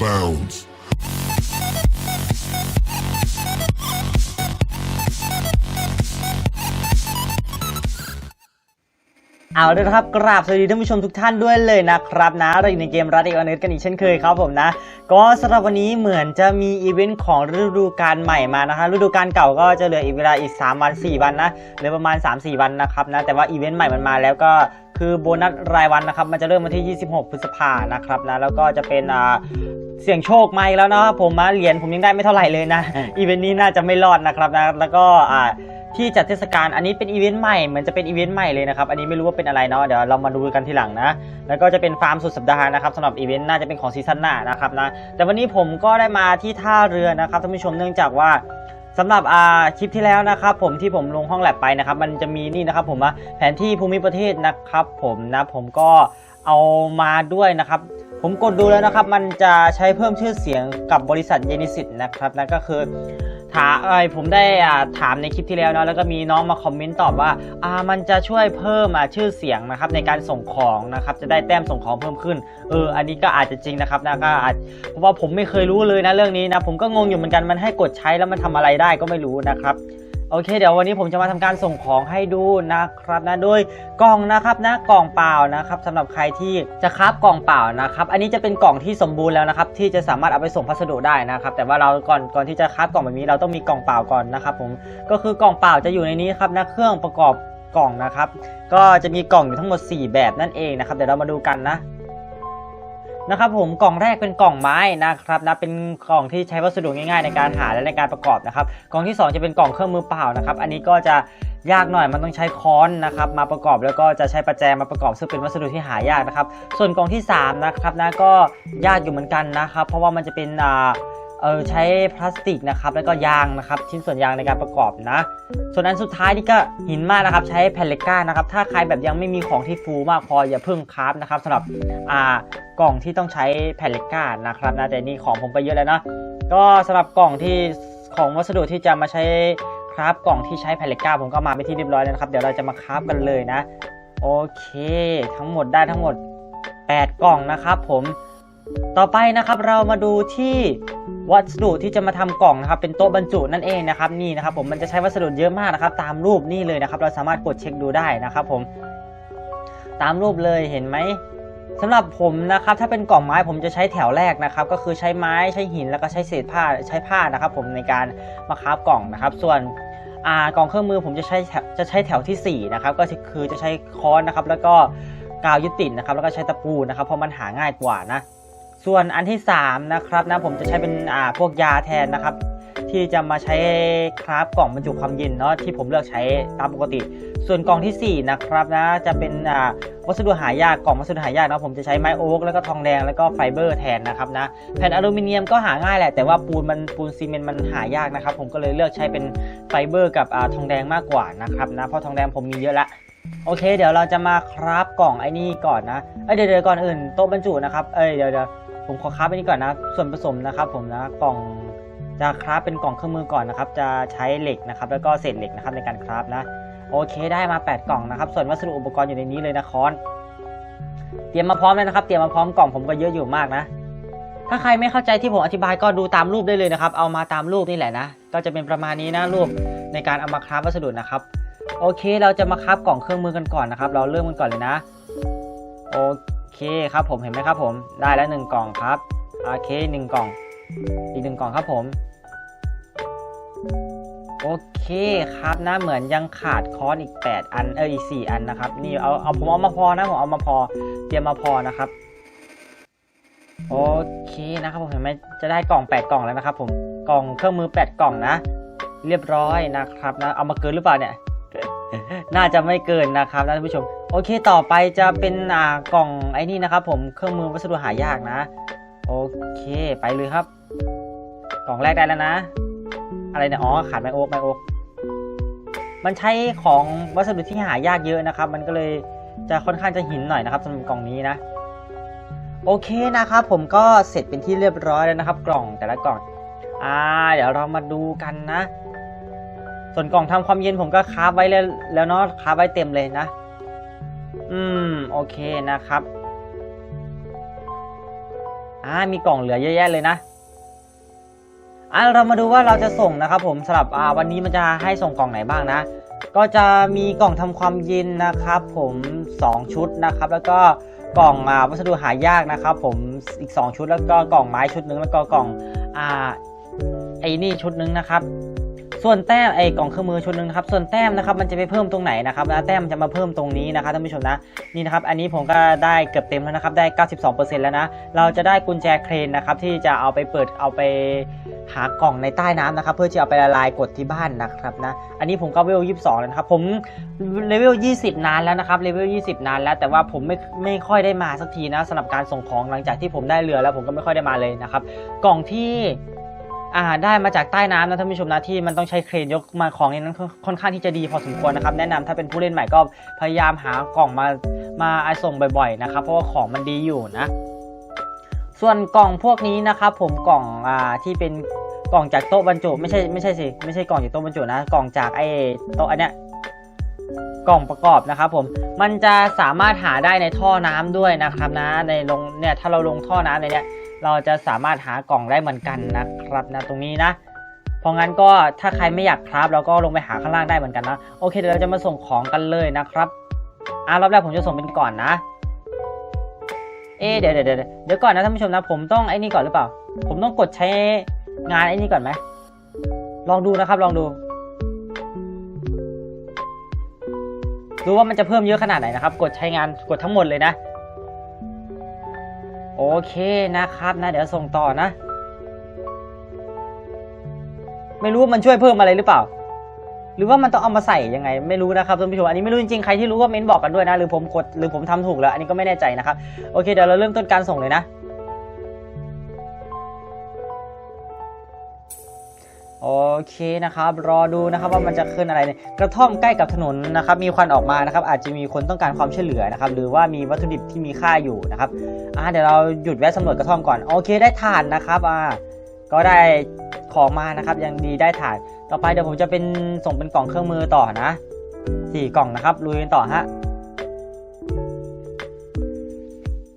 bounds. เอาเลยนะครับ กราบสวัสดีท่านผู้ชมทุกท่านด้วยเลยนะครับนะเราอยู่ในเกมรัดเอกอเนกันอีกเช่นเคยครับผมนะ ก็สำหรับวันนี้เหมือนจะมีอีเวนต์ของฤดูกาลใหม่มานะคะฤดูกาลเก่าก็จะเหลืออีกเวลาอีก 3 วัน 4 วันนะเหลือประมาณ 3-4 วันนะครับนะแต่ว่าอีเวนต์ใหม่มันมาแล้วก็ คือโบนัสรายวันนะครับ มันจะเริ่มวันที่ 26 พฤษภานะครับนะ แล้วก็จะเป็นอ่าเสี่ยงโชคมาอีกแล้วนะครับผมมาเหรียญผมยังได้ไม่เท่าไหร่เลยนะ อีเวนต์นี้น่าจะไม่รอดนะครับนะ แล้วก็อ่าที่จัดเทศกาลอันนี้เป็นอีเวนต์ใหม่เหมือนจะเป็นอีเวนต์ใหม่เลยนะครับ อันนี้ไม่รู้ว่าเป็นอะไรเนาะเดี๋ยวเรามาดูกันทีหลังนะ แล้วก็จะเป็นฟาร์มสุดสัปดาห์นะครับสำหรับอีเวนต์น่าจะเป็นของซีซั่นหน้านะครับนะแต่วันนี้ผมก็ได้มาที่ท่าเรือนะครับท่านผู้ชมเนื่องจากว่า สำหรับอ่าคลิปที่แล้วนะครับผมที่ผมลงห้องแลบไปนะครับ มันจะมีนี่นะครับผมว่าแผนที่ภูมิประเทศนะครับ ผมนะผมก็เอามาด้วยนะครับ ผมกดดูแล้วนะครับ มันจะใช้เพิ่มชื่อเสียงกับบริษัทเยนิสิตนะครับนั่นก็คือ ถามไอผมได้อ่าถามในคลิปที่แล้วนะแล้วก็มีน้องมาคอมเมนต์ตอบว่าอ่ามันจะช่วยเพิ่มอ่าชื่อเสียงนะครับในการส่งของนะครับจะได้แต้มส่งของเพิ่มขึ้นเอออันนี้ก็อาจจะจริงนะครับนะก็อาจเพราะว่าผมไม่เคยรู้เลยนะเรื่องนี้นะผมก็งงอยู่เหมือนกันมันให้กดใช้แล้วมันทำอะไรได้ก็ไม่รู้นะครับ โอเค เดี๋ยววันนี้ผมจะมาทำการส่งของให้ดูนะครับนะโดยกล่องนะครับนะกล่องเปล่านะครับสำหรับใครที่จะคราฟกล่องเปล่านะครับ อันนี้จะเป็นกล่องที่สมบูรณ์แล้วนะครับ ที่จะสามารถเอาไปส่งพัสดุได้นะครับ แต่ว่าเราก่อนก่อนที่จะคราฟกล่องแบบนี้เราต้องมีกล่องเปล่าก่อนนะครับ ผมก็คือกล่องเปล่าจะอยู่ในนี้ครับนะเครื่องประกอบกล่องนะครับ ก็จะมีกล่องอยู่ทั้งหมด 4 แบบนั่นเองนะครับเดี๋ยวเรามาดูกันนะ นะครับผมกล่องแรกเป็นกล่องไม้นะครับนะเป็นกล่องที่ใช้วัสดุง่ายๆ ในการหาและในการประกอบนะครับกล่องที่ 2 จะเป็นกล่องเครื่องมือเปล่านะครับอันนี้ก็จะยากหน่อยมันต้องใช้ค้อนนะครับมาประกอบแล้วก็จะใช้ประแจมาประกอบซึ่งเป็นวัสดุที่หายากนะครับ ส่วนกล่องที่3นะครับนะก็ยากอยู่เหมือนกันนะครับเพราะว่ามันจะเป็นอ่า เออใช้พลาสติกนะครับแล้วก็ยางนะครับชิ้นส่วนยางในการประกอบนะ ส่วนอันสุดท้ายนี่ก็หินมากนะครับใช้แผ่นเหล็กก้านะครับถ้าใครแบบยังไม่มีของที่ฟูมากพออย่าเพิ่งคราฟนะครับสำหรับอ่ากล่องที่ต้องใช้แผ่นเหล็กก้านะครับนะแต่นี่ของผมไปเยอะแล้วนะก็สำหรับกล่องที่ของวัสดุที่จะมาใช้คราฟกล่องที่ใช้แผ่นเหล็กก้าผมก็มาไปที่เรียบร้อยแล้วนะครับเดี๋ยวเราจะมาคราฟกันเลยนะโอเค ทั้งหมดได้ทั้งหมด 8 กล่องนะครับผม ต่อไปนะครับเรามาดูที่วัสดุที่จะมาทำกล่องนะครับเป็นโต๊ะบรรจุนั่นเองนะครับนี่นะครับผมมันจะใช้วัสดุเยอะมากนะครับ ตามรูปนี่เลยนะครับ เราสามารถกดเช็คดูได้นะครับ ผม ตามรูปเลยเห็นไหมสำหรับผมนะครับ ถ้าเป็นกล่องไม้ผมจะใช้แถวแรกนะครับ ก็คือใช้ไม้ใช้หินแล้วก็ใช้เศษผ้าใช้ผ้านะครับ ผมในการมาคราฟกล่องนะครับ ส่วนกล่องเครื่องมือผมจะใช้จะใช้แถวที่สี่นะครับก็คือจะใช้ค้อนนะครับ แล้วก็กาวยึดติดนะครับ แล้วก็ใช้ตะปูนะครับเพราะมันหาง่ายกว่านะ ส่วนอันที่ 3 นะครับนะผมจะใช้เป็นอ่าพวกยาแทนนะครับ ที่จะมาใช้คราฟกล่องบรรจุความเย็นเนาะที่ผมเลือกใช้ตามปกติ ส่วนกล่องทีสี่ 4 นะครับนะจะเป็นอ่าวัสดุหายากกล่องวัสดุหายากนะผมจะใช้ไม้โอ๊กแล้วก็ทองแดงแล้วก็ไฟเบอร์แทนนะครับนะแผ่นอลูมิเนียมก็หาง่ายแหละแต่ว่าปูนมันปูนซีเมนต์มันหายากนะครับ ผมก็เลยเลือกใช้เป็นไฟเบอร์กับอ่าทองแดงมากกว่านะครับนะเพราะทองแดงผมมีเยอะละโอเค เดี๋ยวเราจะมาคราฟกล่องไอ้นี่ก่อนนะเอ้ยเดี๋ยวเดี๋ยวก่อนอื่นโต๊ะบรรจุนะครับเอ้ยเดี๋ยวเดี๋ยว ผมขอคราฟไอ้นี่ก่อนนะส่วนผสมนะครับ ผมนะกล่องจะคราฟเป็นกล่องเครื่องมือก่อนนะครับ จะใช้เหล็กนะครับ แล้วก็เศษเหล็กนะครับในการคราฟนะ โอเคได้มา 8 กล่องนะครับ ส่วนวัสดุอุปกรณ์อยู่ในนี้เลยนะคอนเตรียมมาพร้อมเลยนะครับ เตรียมมาพร้อมกล่องผมก็เยอะอยู่มากนะ ถ้าใครไม่เข้าใจที่ผมอธิบายก็ดูตามรูปได้เลยนะครับ เอามาตามรูปนี่แหละนะ ก็จะเป็นประมาณนี้นะรูปในการเอามาคราฟวัสดุนะครับ โอเค เราจะมาคราฟกล่องเครื่องมือกันก่อนนะครับ เราเริ่มกันก่อนเลยนะ โอเค เคครับผมเห็นไหมครับผมได้แล้วหนึ่งกล่องครับโอเคหนึ่งกล่อง อีกหนึ่งกล่องครับผม โอเคครับนะเหมือนยังขาดคอนอีก 8 อันเอออีก 4 อันนะครับ นี่เอาเอาผมเอามาพอนะผมเอามาพอเตรียมมาพอนะครับ โอเคนะครับผมเห็นไหมจะได้กล่อง 8 กล่องแล้วนะครับ ผมกล่องเครื่องมือ 8 กล่องนะ เรียบร้อยนะครับนะเอามาเกินหรือเปล่าเนี่ย น่าจะไม่เกินนะครับท่านผู้ชม โอเคต่อไปจะเป็นอ่ากล่องไอ้นี่นะครับ ผมเครื่องมือวัสดุหายากนะ โอเคไปเลยครับ กล่องแรกได้แล้วนะ อะไรเนี่ยอ๋อขาดไมโอ๊กไมโอ๊กมันใช้ของวัสดุที่หายากเยอะนะครับ มันก็เลยจะค่อนข้างจะหินหน่อยนะครับสำหรับกล่องนี้นะ โอเคนะครับผมก็เสร็จเป็นที่เรียบร้อยแล้วนะครับ กล่องแต่ละกล่องอ่าเดี๋ยวเรามาดูกันนะ ส่วนกล่องทำความเย็นผมก็คาบไว้แล้วแล้วเนาะคาบไว้เต็มเลยนะ อืม โอเคนะครับอ่ามีกล่องเหลือเยอะแยะเลยนะอ่าเรามาดูว่าเราจะส่งนะครับผมสำหรับอ่าวันนี้มันจะให้ส่งกล่องไหนบ้างนะ ก็จะมีกล่องทำความเย็นนะครับ ผม 2 ชุดนะครับ แล้วก็กล่องอ่าวัสดุหายากนะครับ ผมอีก 2 ชุดแล้วก็กล่องไม้ชุดหนึงแล้วก็กล่องอ่าไอ้นี่ชุดหนึงนะครับ ส่วนแต้มไอ้กล่องเครื่องมือชุดหนึงนะครับส่วนแต้มนะครับมันจะไปเพิ่มตรงไหนนะครับนะแต้มจะมาเพิ่มตรงนี้นะครับท่านผู้ชมนะนี่นะครับอันนี้ผมก็ได้เกือบเต็มแล้วนะครับได้ 92%แล้วนะเราจะได้กุญแจเครนนะครับที่จะเอาไปเปิดเอาไปหากล่องในใต้น้ำนะครับเพื่อที่เอาไปละลายกดที่บ้านนะครับนะอันนี้ผมก็เลเวล 22 แล้วนะครับผมเลเวล 20 นานแล้วนะครับเลเวล 20 นานแล้ว แต่ว่าผมไม่ไม่ค่อยได้มาสักทีนะสำหรับการส่งของหลังจากที่ผมได้เรือแล้วผมก็ไม่ค่อยได้มาเลยนะครับกล่องที่ อ่าได้มาจากใต้น้ำนะท่านผู้ชมนะที่มันต้องใช้เครนยกมาของนนั้นค่อนค่อนข้างที่จะดีพอสมควรนะครับแนะนำถ้าเป็นผู้เล่นใหม่ก็พยายามหากล่องมามาส่งบ่อยๆนะครับเพราะว่าของมันดีอยู่นะ ส่วนกล่องพวกนี้นะครับผมกล่องอ่าที่เป็นกล่องจากโต๊ะบรรจุไม่ใช่ไม่ใช่สิไม่ใช่กล่องจากโต๊ะบรรจุนะ กล่องจากไอ้โต๊ะอันเนี้ย กล่องประกอบนะครับผมมันจะสามารถหาได้ในท่อน้ำด้วยนะครับนะในลงเนี่ยถ้าเราลงท่อน้ำในเนี้ยเราจะสามารถหากล่องได้เหมือนกันนะครับนะตรงนี้นะเพราะงั้นก็ถ้าใครไม่อยากคราฟเราก็ลงไปหาข้างล่างได้เหมือนกันนะโอเคเดี๋ยวเราจะมาส่งของกันเลยนะครับอ่ารอบแรกผมจะส่งเป็นก่อนนะ เอ๊ะเดี๋ยวเดี๋ยวเดี๋ยวเดี๋ยวก่อนนะท่านผู้ชมนะผมต้องไอ้นี่ก่อนหรือเปล่า ผมต้องกดใช้งานไอ้นี่ก่อนไหมลองดูนะครับลองดู ดูว่ามันจะเพิ่มเยอะขนาดไหนนะครับ กดใช้งานกดทั้งหมดเลยนะ โอเคนะครับนะ เดี๋ยวส่งต่อนะ ไม่รู้ว่ามันช่วยเพิ่มอะไรหรือเปล่า หรือว่ามันต้องเอามาใส่ยังไง ไม่รู้นะครับท่านผู้ชมอันนี้ไม่รู้จริงๆใครที่รู้ก็เม้นบอกกันด้วยนะ หรือผมกดหรือผมทำถูกแล้ว อันนี้ก็ไม่แน่ใจนะครับโอเคเดี๋ยวเราเริ่มต้นการส่งเลยนะ โอเคนะครับ รอดูนะครับว่ามันจะขึ้นอะไรเนี่ยกระท่อมใกล้กับถนนนะครับ มีควันออกมานะครับ อาจจะมีคนต้องการความช่วยเหลือนะครับ หรือว่ามีวัตถุดิบที่มีค่าอยู่นะครับอ่าเดี๋ยวเราหยุดแวะสำรวจกระท่อมก่อน โอเคได้ถ่านนะครับอ่าก็ได้ของมานะครับ ยังดีได้ถ่าน ต่อไปเดี๋ยวผมจะเป็นส่งเป็นกล่องเครื่องมือต่อนะสี่กล่องนะครับลุยกันต่อฮะ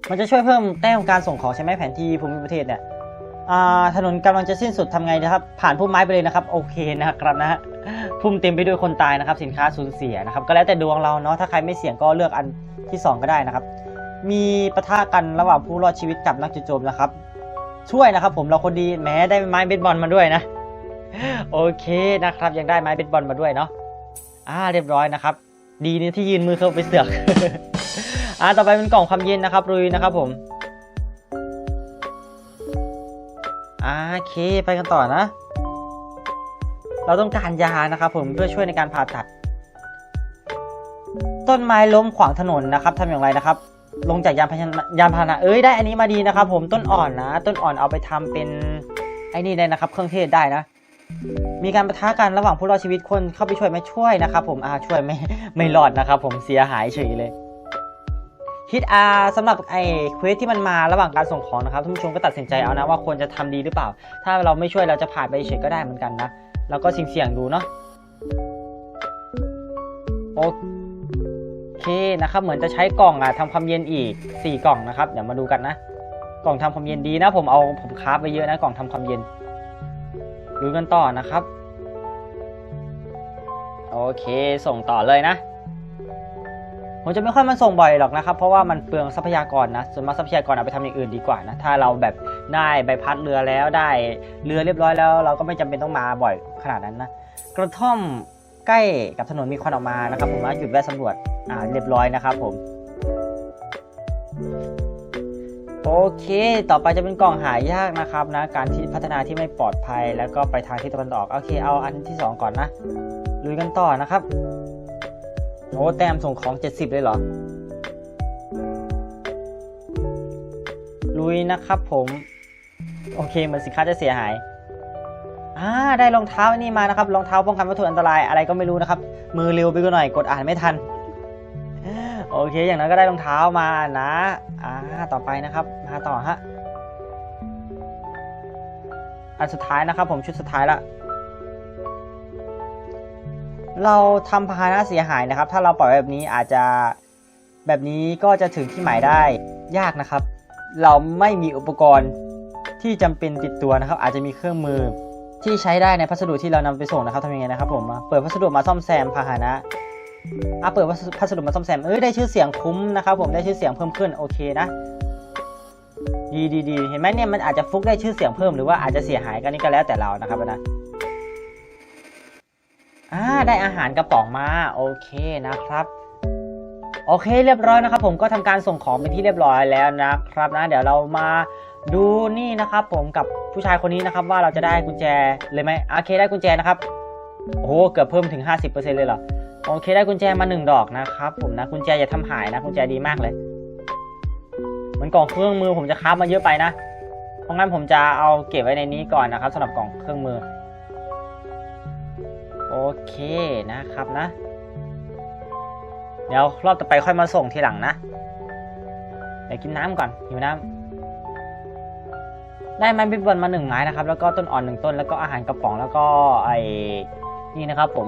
มันจะช่วยเพิ่มแต้มการส่งของใช่ไหมแผนที่ภูมิประเทศเนี่ย ถนนกำลังจะสิ้นสุดทำไงนะครับ ผ่านพุ่มไม้ไปเลยนะครับโอเคนะครับนะฮะพุ่มเต็มไปด้วยคนตายนะครับ สินค้าสูญเสียนะครับ ก็แล้วแต่ดวงเราเนาะถ้าใครไม่เสี่ยงก็เลือกอันที่ 2 ก็ได้นะครับ มีปะทะกันระหว่างผู้รอดชีวิตกับนักจุดโจมนะครับ ช่วยนะครับ ผมเราคนดีแม้ได้ไม้เบสบอลมาด้วยนะ โอเคนะครับ ยังได้ไม้เบสบอลมาด้วยเนาะอ่าเรียบร้อยนะครับ ดีนี่ที่ยืนมือเข้าไปเสือกอ่าต่อไปเป็นกล่องความเย็นนะครับรุยนะครับ ผม โอเคไปกันต่อนะ เราต้องการยานะครับผมเพื่อช่วยในการผ่าตัด ต้นไม้ล้มขวางถนนนะครับทำอย่างไรนะครับ ลงจากยานพาหนะยานพาหนะเอ้ยได้อันนี้มาดีนะครับ ผมต้นอ่อนนะ ต้นอ่อนเอาไปทำเป็นไอ้นี่ได้นะครับ เครื่องเทศได้นะ มีการประทะกันระหว่างผู้รอดชีวิตคนเข้าไปช่วยไม่ช่วยนะครับ ผมอ่าช่วยไม่ไม่รอดนะครับ ผมเสียหายเฉยเลย คิดอาสำหรับไอ้เควสที่มันมาระหว่างการส่งของนะครับท่านผู้ชมก็ตัดสินใจเอานะว่าควรจะทำดีหรือเปล่า ถ้าเราไม่ช่วยเราจะผ่านไปเฉยก็ได้เหมือนกันนะแล้วก็เสี่ยงๆดูเนาะโอเคนะครับเหมือนจะใช้กล่องอะทำความเย็นอีก 4 กล่องนะครับเดี๋ยวมาดูกันนะกล่องทำความเย็นดีนะ ผมเอาผมคราฟไปเยอะนะกล่องทำความเย็นดูกันต่อนะครับ โอเคส่งต่อเลยนะ ผมจะไม่ค่อยมาส่งบ่อยหรอกนะครับ เพราะว่ามันเปลืองทรัพยากรนะส่วนมากทรัพยากรเอาไปทำอย่างอื่นดีกว่านะถ้าเราแบบได้ใบพัดเรือแล้วได้เรือเรียบร้อยแล้ว เราก็ไม่จำเป็นต้องมาบ่อยขนาดนั้นนะกระท่อมใกล้กับถนนมีควันออกมานะครับ ผมว่าหยุดแวะสำรวจอ่าเรียบร้อยนะครับผมโอเค ต่อไปจะเป็นกล่องหายากนะครับนะ การที่พัฒนาที่ไม่ปลอดภัย แล้วก็ไปทางทิศตะวันออก โอเค เอาอันที่สองก่อนนะ ลุยกันต่อนะครับ โอ้แต้มส่งของ 70 เลยเหรอ ลุยนะครับผม โอเคเหมือนสินค้าจะเสียหายอ่าได้รองเท้านี่มานะครับรองเท้าป้องกันวัตถุอันตรายอะไรก็ไม่รู้นะครับ มือเร็วไปก็หน่อยกดอ่านไม่ทัน โอเค อย่างนั้นก็ได้รองเท้ามานะอ่าต่อไปนะครับมาต่อฮะอันสุดท้ายนะครับ ผมชุดสุดท้ายละ เราทำพาหนะเสียหายนะครับ ถ้าเราปล่อยแบบนี้อาจจะแบบนี้ก็จะถึงที่หมายได้ยากนะครับ เราไม่มีอุปกรณ์ที่จำเป็นติดตัวนะครับ อาจจะมีเครื่องมือที่ใช้ได้ในพัสดุที่เรานำไปส่งนะครับทำยังไงนะครับผมเปิดพัสดุมาซ่อมแซมพาหนะอะเปิดพัสดุมาซ่อมแซมเอ้ยได้ชื่อเสียงคุ้มนะครับผมได้ชื่อเสียงเพิ่มขึ้นโอเคนะดีดีดีเห็นไหมเนี่ยมันอาจจะฟุกได้ชื่อเสียงเพิ่มหรือว่าอาจจะเสียหายก็นี่ก็แล้วแต่เรานะครับนะ อ่าได้อาหารกระป๋องมาโอเคนะครับโอเคเรียบร้อยนะครับ ผมก็ทำการส่งของเป็นที่เรียบร้อยแล้วนะครับนะ เดี๋ยวเรามาดูนี่นะครับ ผมกับผู้ชายคนนี้นะครับ ว่าเราจะได้กุญแจเลยไหมโอเคได้กุญแจนะครับโอ้โหเกือบเพิ่มถึง 50%เลยเหรอโอเคได้กุญแจมาหนึ่งดอกนะครับ ผมนะกุญแจอย่าทำหายนะกุญแจดีมากเลยเหมือนกล่องเครื่องมือผมจะค้ามาเยอะไปนะเพราะงั้นผมจะเอาเก็บไว้ในนี้ก่อนนะครับสำหรับกล่องเครื่องมือ เคนะครับนะ เดี๋ยวรอบต่อไปค่อยมาส่งทีหลังนะเดี๋ยวกินน้ำก่อนหิวน้ำได้ไม้บิบบอลมาหนึ่งไม้นะครับ แล้วก็ต้นอ่อนหนึ่งต้น แล้วก็อาหารกระป๋องแล้วก็ไอ้นี่นะครับผม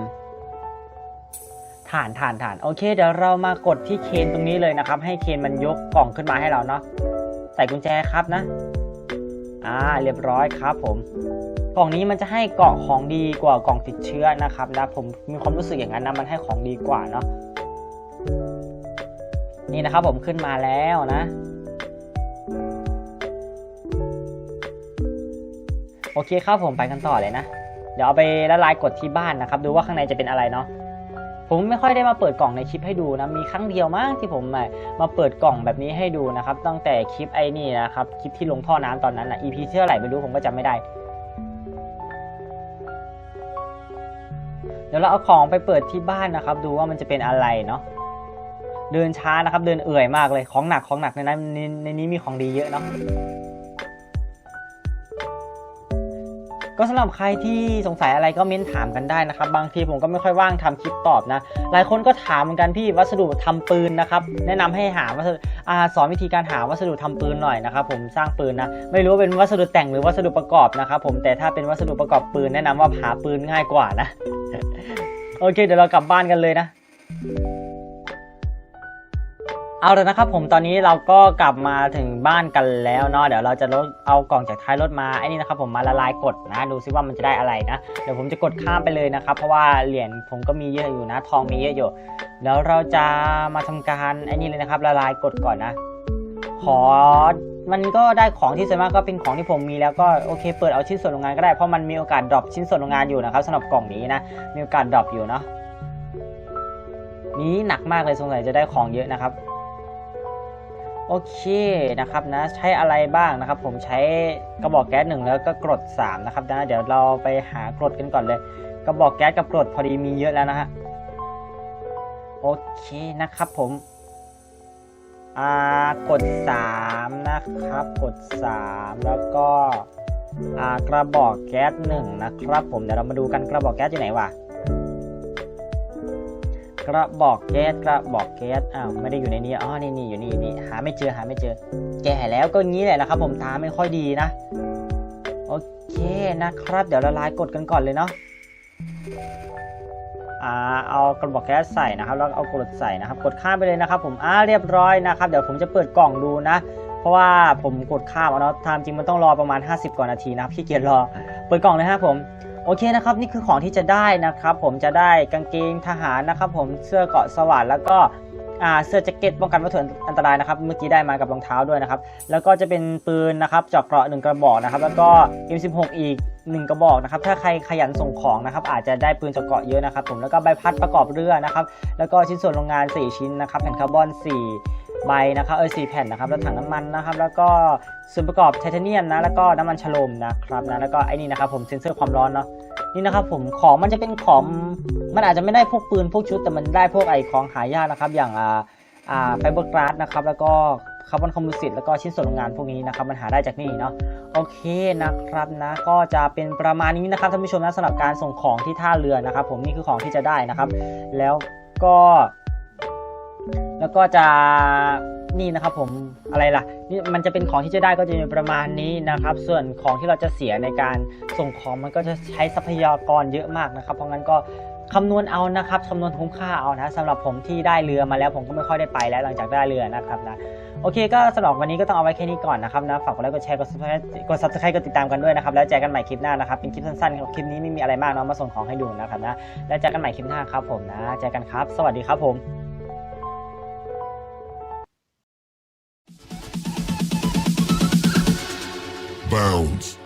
ฐานฐานฐานโอเค เดี๋ยวเรามากดที่เคนตรงนี้เลยนะครับ ให้เคนมันยกกล่องขึ้นมาให้เราเนาะใส่กุญแจครับนะ อ่าเรียบร้อยครับผม กล่องนี้มันจะให้เกาะของดีกว่ากล่องติดเชื้อนะครับนะผมมีความรู้สึกอย่างนั้นนะมันให้ของดีกว่าเนาะนี่นะครับผมขึ้นมาแล้วนะ โอเคครับผมไปกันต่อเลยนะ เดี๋ยวเอาไปละลายกดที่บ้านนะครับ ดูว่าข้างในจะเป็นอะไรเนาะผมไม่ค่อยได้มาเปิดกล่องในคลิปให้ดูนะ มีครั้งเดียวมากที่ผมมามาเปิดกล่องแบบนี้ให้ดูนะครับ ตั้งแต่คลิปไอ้นี่นะครับ คลิปที่ลงท่อน้ำตอนนั้นนะ EP เท่าไหร่ไม่รู้ผมก็จำไม่ได้ ดี๋ยวเราเอาของไปเปิดที่บ้านนะครับ ดูว่ามันจะเป็นอะไรเนาะเดินช้านะครับ เดินเอื่อยมากเลยของหนักของหนักในนั้นในในนี้มีของดีเยอะเนาะก็สำหรับใครที่สงสัยอะไรก็เม้นถามกันได้นะครับ บางทีผมก็ไม่ค่อยว่างทำคลิปตอบนะ หลายคนก็ถามเหมือนกันพี่วัสดุทำปืนนะครับ แนะนำให้หาวัสดุอาสอนวิธีการหาวัสดุทำปืนหน่อยนะครับ ผมสร้างปืนนะไม่รู้ว่าเป็นวัสดุแต่งหรือวัสดุประกอบนะครับผมแต่ถ้าเป็นวัสดุประกอบปืนแนะนำว่าหาปืนง่ายกว่านะ โอเค เดี๋ยวเรากลับบ้านกันเลยนะ เอาเลยนะครับผมตอนนี้เราก็กลับมาถึงบ้านกันแล้วเนาะเดี๋ยวเราจะลดเอากล่องจากท้ายรถมาไอ้นี่นะครับผมมาละลายกดนะ ดูซิว่ามันจะได้อะไรนะ เดี๋ยวผมจะกดข้ามไปเลยนะครับเพราะว่าเหรียญผมก็มีเยอะอยู่นะ ทองมีเยอะอยู่แล้วเราจะมาทำการไอ้นี่เลยนะครับละลายกดก่อนนะ ขอ มันก็ได้ของที่ส่วนมากก็เป็นของที่ผมมีแล้วก็โอเคเปิดเอาชิ้นส่วนโรงงานก็ได้เพราะมันมีโอกาสดรอปชิ้นส่วนโรงงานอยู่นะครับสำหรับกล่องนี้นะมีโอกาสดรอปอยู่เนาะนี้หนักมากเลยสงสัยจะได้ของเยอะนะครับโอเคนะครับนะใช้อะไรบ้างนะครับ ผมใช้กระบอกแก๊สหนึ่งแล้วก็กรด3นะครับนะเดี๋ยวเราไปหากรดกันก่อนเลย กระบอกแก๊สกับกรดพอดีมีเยอะแล้วนะฮะโอเคนะครับผม อ่ากด 3 นะครับ กด 3 แล้วก็อ่ากระบอกแก๊สหนึ่งนะครับ ผมเดี๋ยวเรามาดูกันกระบอกแก๊สอยู่ไหนวะกระบอกแก๊สกระบอกแก๊สอ้าวไม่ได้อยู่ในนี้อ๋อนี่นี่อยู่นี่นี่หาไม่เจอหาไม่เจอ แก่แล้วก็งี้แหละนะครับ ผมตาไม่ค่อยดีนะโอเคนะครับ เดี๋ยวละลายกดกันก่อนเลยเนาะ เอากระบอกแก๊สใส่นะครับ แล้วเอากรดใส่นะครับ กดข้ามไปเลยนะครับ ผมอ่าเรียบร้อยนะครับ เดี๋ยวผมจะเปิดกล่องดูนะ เพราะว่าผมกดข้ามเอาเนาะตามจริงมันต้องรอประมาณ 50 กว่านาทีนะครับพี่เกียรรอ เปิดกล่องเลยฮะผมโอเคนะครับนี่คือของที่จะได้นะครับ ผมจะได้กางเกงทหารนะครับ ผมเสื้อเกาะสว่านแล้วก็ อ่าเสื้อแจ็คเก็ตป้องกันวัตถุอันตรายนะครับ เมื่อกี้ได้มากับรองเท้าด้วยนะครับ แล้วก็จะเป็นปืนนะครับจอบเกราะหนึ่งกระบอกนะครับ แล้วก็ M16 อีก1กระบอกนะครับ ถ้าใครขยันส่งของนะครับ อาจจะได้ปืนจอบเกราะเยอะนะครับ ผมแล้วก็ใบพัดประกอบเรือนะครับ แล้วก็ชิ้นส่วนโรงงาน 4 ชิ้นนะครับแผ่นคาร์บอน 4 ใบนะครับเออสี่แผ่นนะครับแล้วถังน้ำมันนะครับแล้วก็ส่วนประกอบไทเทเนียมนะแล้วก็น้ำมันฉโลมนะครับนะแล้วก็ไอ้นี่นะครับผมเซ็นเซอร์ความร้อนเนาะนี่นะครับผมของมันจะเป็นของมันอาจจะไม่ได้พวกปืนพวกชุดแต่มันได้พวกไอของหายากนะครับอย่างอ่าอ่าไฟเบอร์กราสนะครับแล้วก็คาร์บอนคอมโพสิตแล้วก็ชิ้นส่วนโรงงานพวกนี้นะครับมันหาได้จากนี่เนาะโอเคนะครับนะก็จะเป็นประมาณนี้นะครับท่านผู้ชมนะสำหรับการส่งของที่ท่าเรือนะครับผมนี่คือของที่จะได้นะครับ แล้วก็ แล้วก็จะนี่นะครับผมอะไรล่ะนี่มันจะเป็นของที่จะได้ก็จะเป็นประมาณนี้นะครับ ส่วนของที่เราจะเสียในการส่งของมันก็จะใช้ทรัพยากรเยอะมากนะครับ เพราะงั้นก็คำนวณเอานะครับคำนวณคุ้มค่าเอานะสำหรับผมที่ได้เรือมาแล้วผมก็ไม่ค่อยได้ไปแล้วหลังจากได้เรือนะครับนะโอเคก็สำหรับวันนี้ก็ต้องเอาไว้แค่นี้ก่อนนะครับนะฝากกดไลค์กดแชร์กด subscribe กด subscribe กดติดตามกันด้วยนะครับแล้วเจอกันใหม่คลิปหน้านะครับเป็นคลิปสั้นๆครับคลิปนี้ไม่มีอะไรมากเนาะมาส่งของให้ดูนะครับนะแล้วเจอกันใหม่คลิปหน้าครับผมนะเจอกันครับ สวัสดีครับผม Bounds.